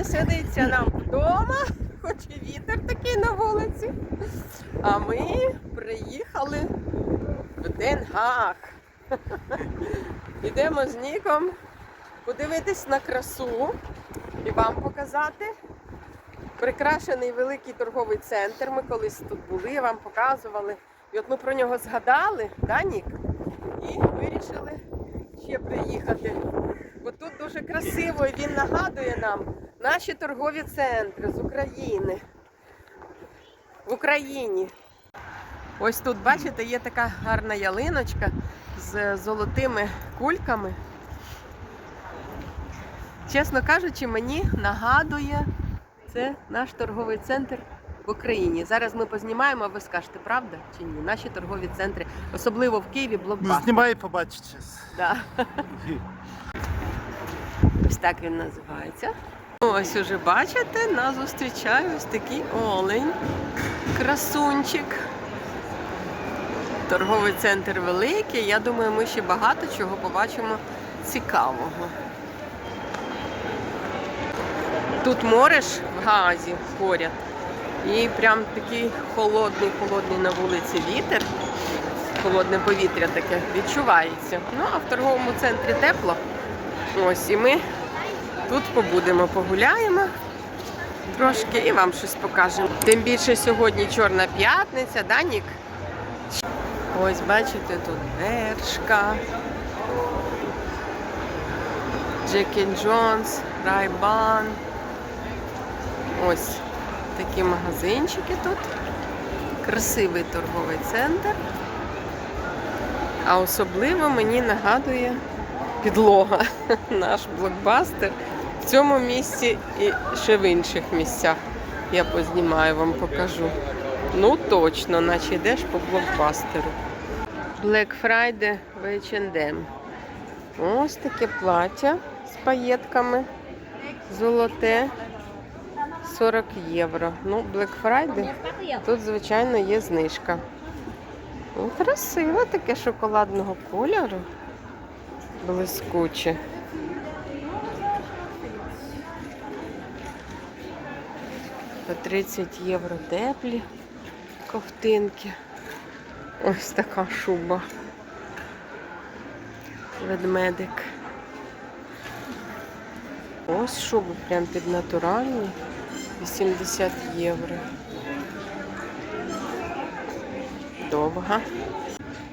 не сидиться нам вдома, хоч і вітер такий на вулиці. А ми приїхали в Денгаг. Йдемо з Ніком подивитись на красу і вам показати. Прикрашений великий торговий центр. Ми колись тут були, вам показували. І от ми про нього згадали, да, Нік? І вирішили ще приїхати. Бо тут дуже красиво і він нагадує нам наші торгові центри з України. В Україні. Ось тут, бачите, є така гарна ялиночка з золотими кульками. Чесно кажучи, мені нагадує це наш торговий центр в Україні. Зараз ми познімаємо, а ви скажете, правда чи ні? Наші торгові центри, особливо в Києві, Ну, блокбастер. знімай і побачиш. Да. Ось так він називається. Ось уже бачите, нас зустрічає ось такий олень, красунчик. Торговий центр великий. Я думаю, ми ще багато чого побачимо цікавого. Тут море ж в Гаазі поряд. І прям такий холодний, холодний на вулиці вітер. Холодне повітря таке відчувається. Ну, а в торговому центрі тепло. Ось і ми тут побудемо, погуляємо трошки і вам щось покажемо. Тим більше сьогодні Чорна п'ятниця, да, Нік? Ось бачите, тут Бершка, Джекі Джонс, Райбан. Ось такі магазинчики тут. Красивий торговий центр. А особливо мені нагадує підлога, наш блокбастер. Цьому місці і ще в інших місцях. Я познімаю, вам покажу. Ну точно, наче йдеш по блокбастеру. Black Friday в H&M. Ось таке плаття з паєтками. Золоте 40 євро. Ну, Black Friday. Тут, звичайно, є знижка. Красиво таке шоколадного кольору. Блискуче. По 30 євро теплі ковтинки. Ось така шуба. Ведмедик. Ось шуба прям під натуральні. 80 євро. Довга.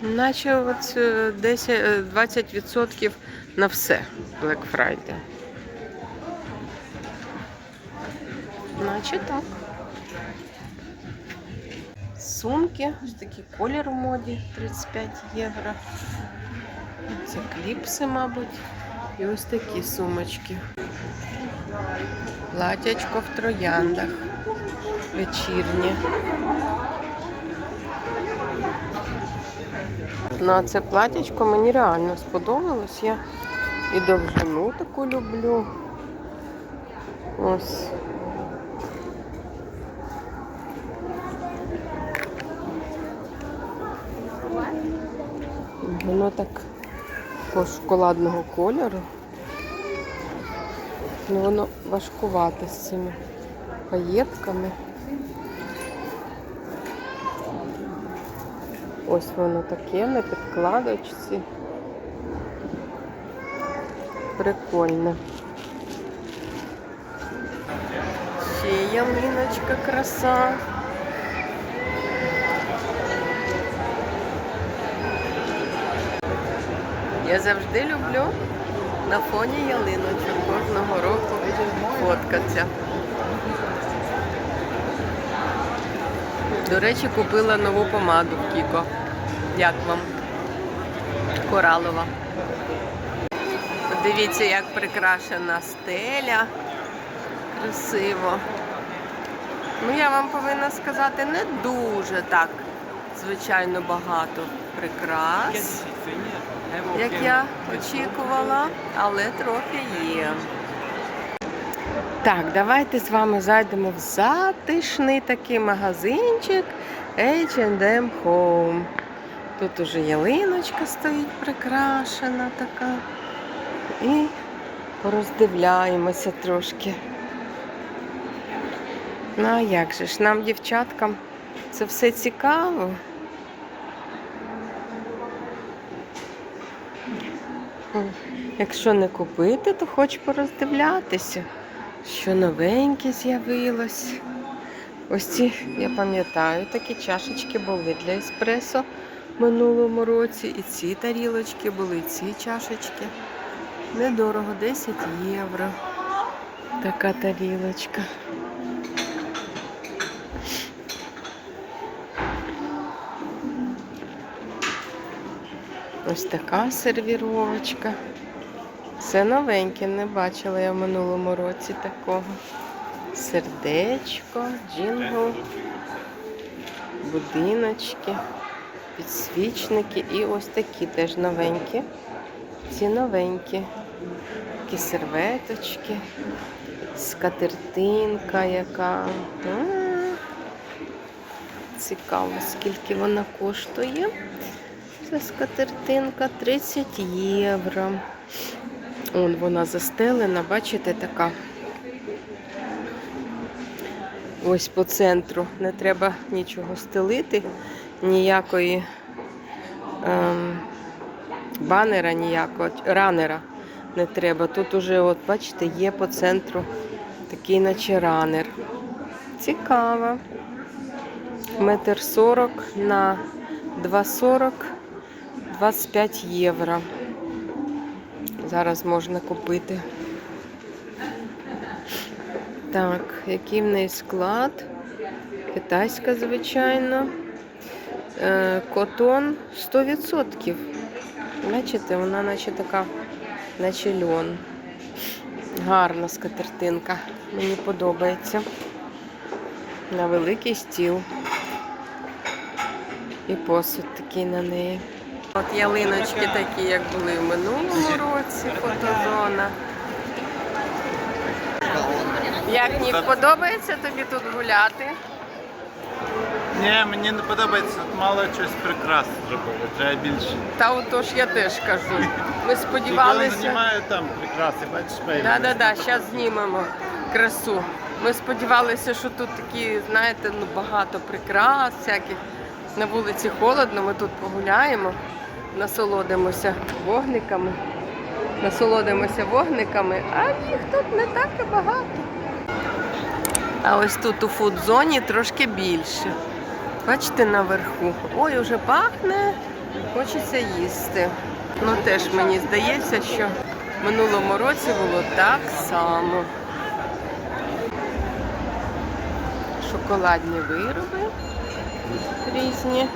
Наче от е, 10, е, 20% на все Black Friday. Наче так. Сумки, ось такий колір у моді 35 євро. Це кліпси, мабуть. І ось такі сумочки. Платячко в трояндах. Вечірнє. Ну, а це платячко мені реально сподобалось. Я і довжину таку люблю. Ось. Воно так по шоколадного кольору. Ну, воно важкувате з цими паєтками. Ось воно таке на підкладочці. Прикольно. Ще ялиночка краса. Я завжди люблю на фоні ялиночок кожного року фоткатися. До речі, купила нову помаду в Кіко. Як вам? Коралова. Дивіться, як прикрашена стеля. Красиво. Ну, я вам повинна сказати, не дуже так, звичайно, багато прикрас, як я очікувала, але трохи є. Так, давайте з вами зайдемо в затишний такий магазинчик H&M Home. Тут уже ялиночка стоїть прикрашена така. І пороздивляємося трошки. Ну а як же ж нам, дівчаткам, це все цікаво. Якщо не купити, то хоч пороздивлятися, що новеньке з'явилось. Ось ці, я пам'ятаю, такі чашечки були для еспресо в минулому році. І ці тарілочки були, і ці чашечки. Недорого, 10 євро. Така тарілочка. Ось така сервіровочка. Все новеньке, не бачила я в минулому році такого. Сердечко, джингл, будиночки, підсвічники і ось такі теж новенькі. Ці новенькі. Такі серветочки, скатертинка яка. М, Цікаво, скільки вона коштує. Це скатертинка 30 євро. Он вона застелена, бачите, така. Ось по центру. Не треба нічого стелити, ніякої ем, банера, ніякого ранера не треба. Тут уже, от бачите, є по центру такий наче ранер. Цікаво. Метр сорок на 2,40 25 євро. Зараз можна купити. Так, який в неї склад? Китайська, звичайно. Е, Котон 100%. Бачите, вона наче така, наче льон. Гарна скатертинка. Мені подобається. На великий стіл. І посуд такий на неї. От ялиночки такі, як були в минулому році, фотозона. Як Нік, подобається тобі тут гуляти? Ні, мені не подобається, тут мало щось прекрасно зробили, треба більше. Та отож я теж кажу. Ми сподівалися. знімаю там прикраси, бачиш, мейлі. Да, да, да, зараз знімемо красу. Ми сподівалися, що тут такі, знаєте, ну багато прикрас, всяких. На вулиці холодно, ми тут погуляємо, насолодимося вогниками. Насолодимося вогниками, а їх тут не так і багато. А ось тут у фудзоні трошки більше. Бачите наверху. Ой, уже пахне, хочеться їсти. Ну теж мені здається, що в минулому році було так само. Шоколадні вироби різні.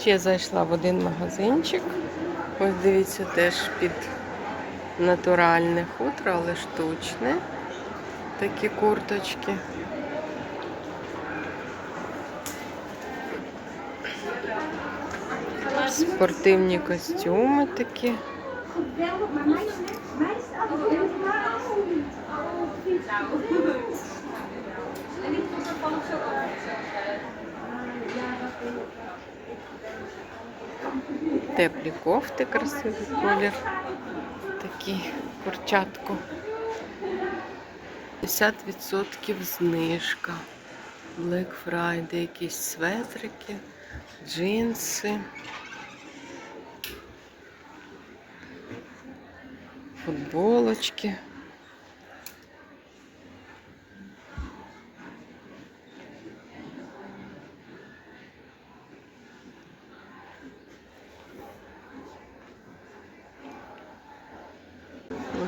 Ще зайшла в один магазинчик. Ось дивіться, теж під натуральне хутро, але штучне. Такі курточки. Спортивні костюми такі. Теплі кофти, красивий колір. Такі курчатку. 50% знижка. Black Friday, якісь светрики, джинси. Футболочки.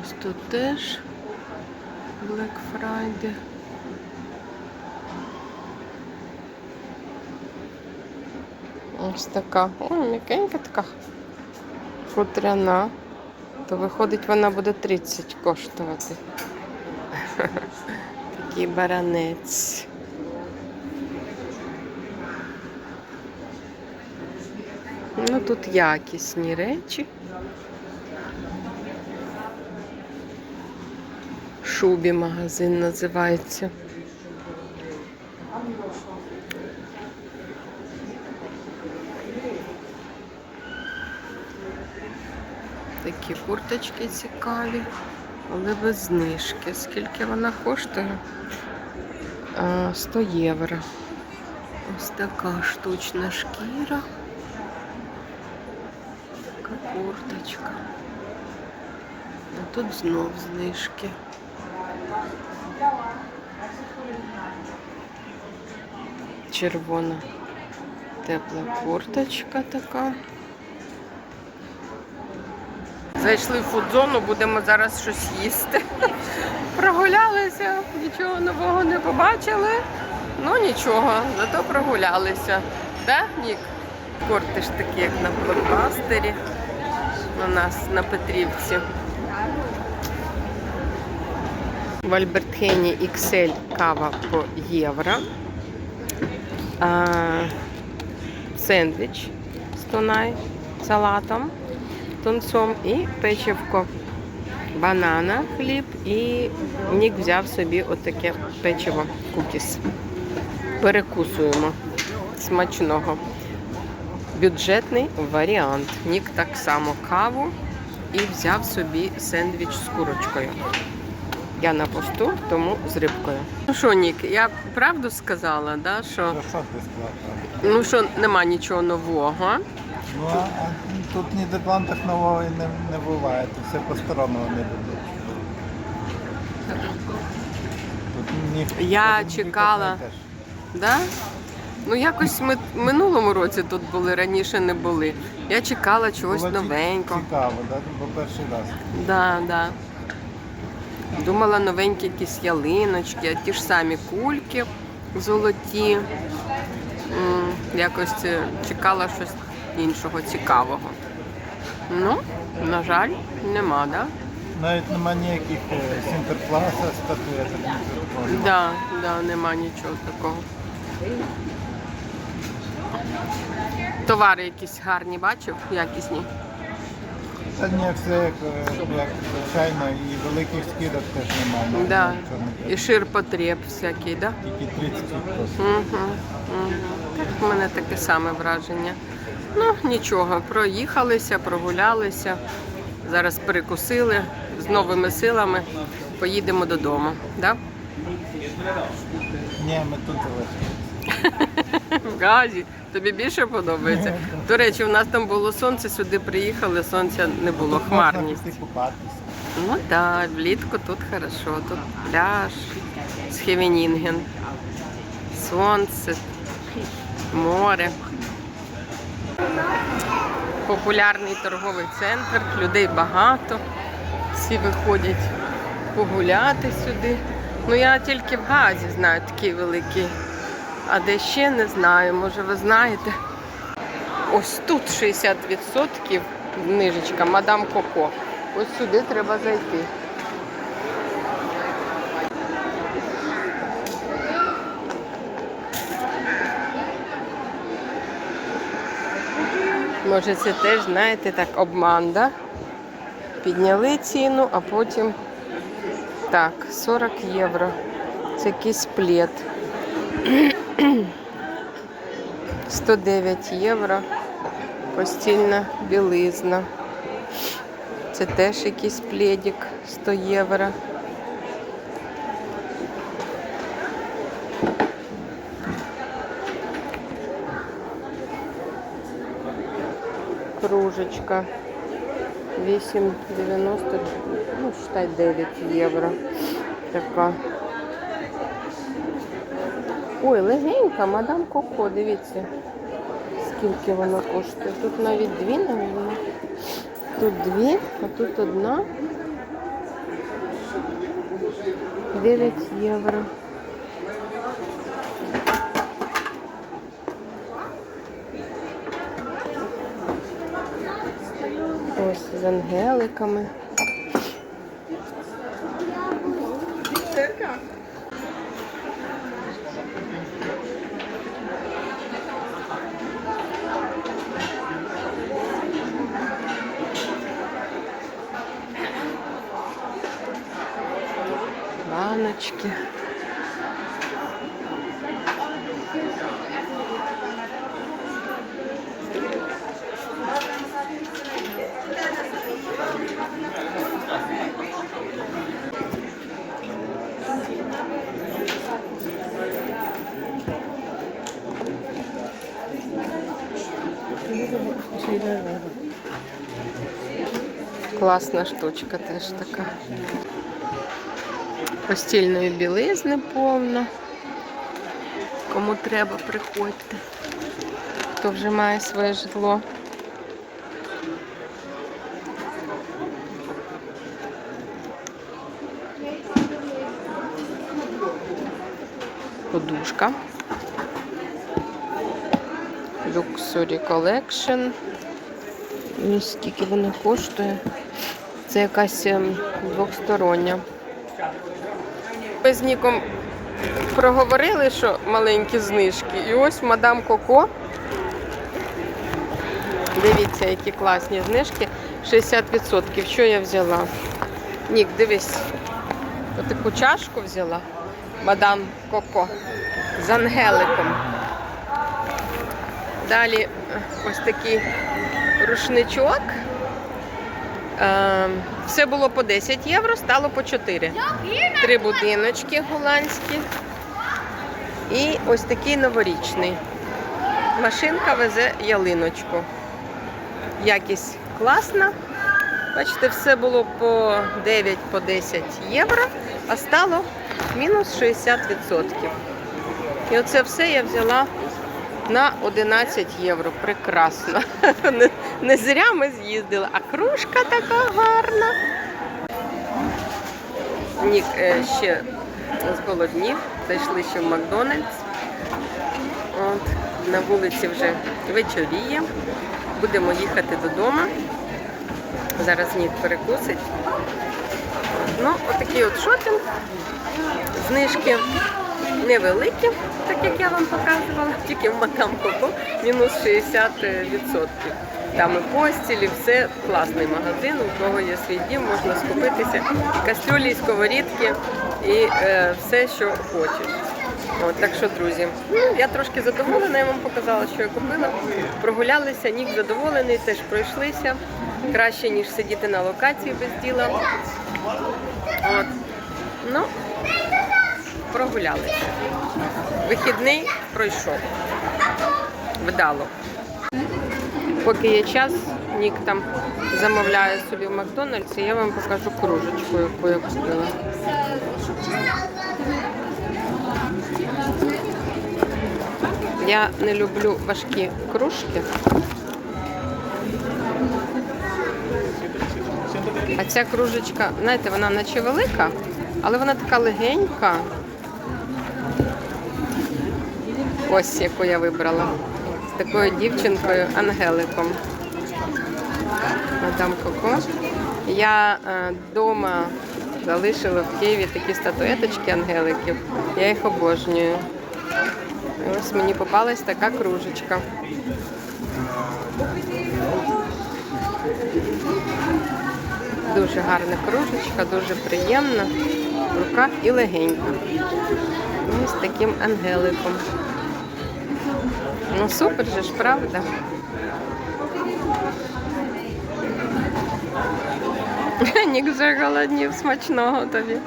Ось тут теж Black Friday. Ось така. О, м'якенька така хутряна. То виходить, вона буде 30 коштувати. Такий баранець. Ну тут якісні речі. шубі магазин називається. Такі курточки цікаві, але без знижки. Скільки вона коштує? 100 євро. Ось така штучна шкіра. Така курточка. А тут знов знижки. Червона тепла курточка така. Зайшли в фудзону, будемо зараз щось їсти. Прогулялися, нічого нового не побачили. Ну нічого, зато прогулялися. Да, Нік? Корти ж такі, як на блокбастері. У нас на Петрівці. В Альбертхені XL кава по євро. А, сендвіч з тунай, салатом, тунцом і печивко. Банана, хліб і Нік взяв собі отаке печиво кукіс. Перекусуємо смачного. Бюджетний варіант. Нік так само каву і взяв собі сендвіч з курочкою. Я на посту, тому з рибкою. Ну що, Нік, я правду сказала, да, що, Що що ну, що нема нічого нового. Ну, а, тут в Нідерландах нового і не, не буває, тут все по-старому не буде. Тут ні, Я тут чекала. Да? Ну, якось ми в минулому році тут були, раніше не були. Я чекала чогось Було новенького. Цікаво, да? бо перший раз. Да, да. Думала новенькі якісь ялиночки, а ті ж самі кульки золоті. Якось е, чекала щось іншого цікавого. Ну, на жаль, нема, да? Навіть нема ніяких е, сінтеркласа, статуеток. такого. Да, да, нема нічого такого. Товари якісь гарні бачив, якісні. Та ні, все як, е, як звичайно, і великих скидок теж немає. Да. І ширпотреб всякий, да? Тільки 30 просто. Угу, угу. Так в мене таке саме враження. Ну, нічого, проїхалися, прогулялися. Зараз перекусили з новими силами. Поїдемо додому. Да? Ні, ми тут залишилися. В Газі. Тобі більше подобається? До речі, у нас там було сонце, сюди приїхали, сонця не було, хмарність. Ну так, влітку тут хорошо. Тут пляж, Схевенінген, сонце, море. Популярний торговий центр, людей багато. Всі виходять погуляти сюди. Ну я тільки в Газі знаю такий великий. А де ще не знаю, може ви знаєте. Ось тут 60% знижечка, мадам Коко. Ось сюди треба зайти. Може це теж, знаєте, так обман, да? Підняли ціну, а потім так, 40 євро. Це якийсь плед. 109 євро. Постільна білизна. Це теж якийсь пледик 100 євро. Кружечка 8,90, ну, считай 9 євро. Така. Ой, легенька, мадам Коко, дивіться, скільки вона коштує. Тут навіть дві, навіть. Тут дві, а тут одна. 9 євро. Ось з ангеликами. палочки. Классная штучка, ты ж такая. Постільної білизни повно. Кому треба, приходьте. Хто вже має своє житло. Подушка. Luxury Collection. І скільки вона коштує? Це якась ем, двохстороння. З Ніком проговорили, що маленькі знижки. І ось мадам Коко. Дивіться, які класні знижки. 60%. Що я взяла? Нік, дивись. Отаку чашку взяла. Мадам Коко. З ангеликом. Далі ось такий рушничок. Е, Все було по 10 євро, стало по 4. Три будиночки голландські. І ось такий новорічний. Машинка везе ялиночку. Якість класна. Бачите, все було по 9 по 10 євро, а стало мінус 60%. І оце все я взяла на 11 євро. Прекрасно. Не, не зря ми з'їздили, а кружка така гарна. Нік е, ще зголоднів, зайшли ще в Макдональдс. От, на вулиці вже вечоріє. Будемо їхати додому. Зараз Нік перекусить. Ну, отакий от шопінг. Знижки невеликі, так як я вам показувала, тільки в Макам Коко мінус 60%. Там і постілі, все класний магазин, у кого є свій дім, можна скупитися. Кастрюлі, сковорідки і е, все, що хочеш. От, так що, друзі, ну, я трошки задоволена, я вам показала, що я купила. Прогулялися, нік задоволений, теж пройшлися. Краще, ніж сидіти на локації без діла. От. Ну, прогулялися. Вихідний пройшов. Вдало. Поки є час, Нік там замовляє собі в Макдональдсі, я вам покажу кружечку, яку я купила. Я не люблю важкі кружки. А ця кружечка, знаєте, вона наче велика, але вона така легенька. Ось яку я вибрала. З такою дівчинкою Ангеликом. Мадам Коко. Я вдома залишила в Києві такі статуеточки ангеликів. Я їх обожнюю. І ось мені попалась така кружечка. Дуже гарна кружечка, дуже приємна в руках і легенька. Ось таким ангеликом. Ну супер же ж, правда? Нік вже голоднів смачного тобі.